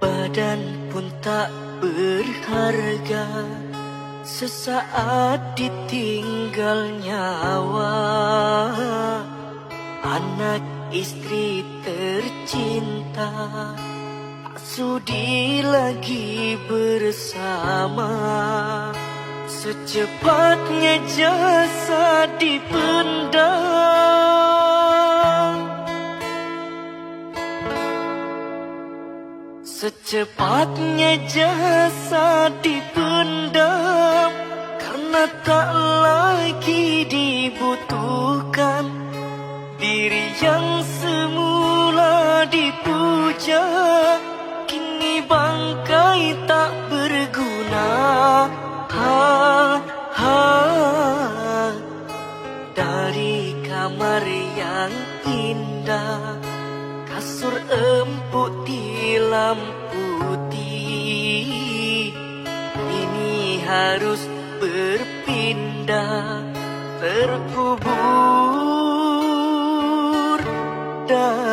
Badan pun tak berharga Sesaat ditinggal nyawa. Anak istri tercinta Tak sudi lagi bersama. Secepatnya jasa dipendam. Secepatnya jasa dipendam Karena tak lagi dibutuhkan Diri yang semula dipuja Kini bangkai tak berguna ha, ha. Dari kamar yang indah Kasur empuk dilamputi Ini harus berpindah Terkubur dalam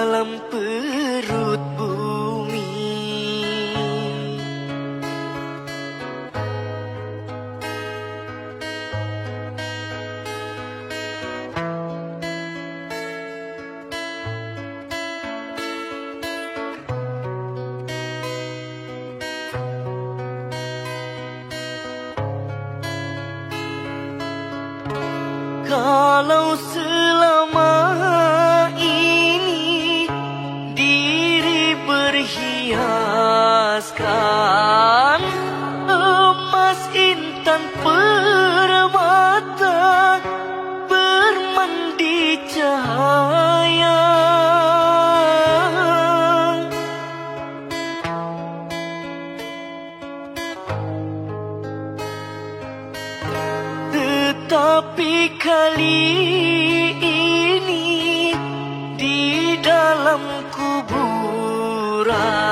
Kalau selama ini diri berhiaskan emas intan permata bermandi cahaya Tapi kali ini di dalam kuburan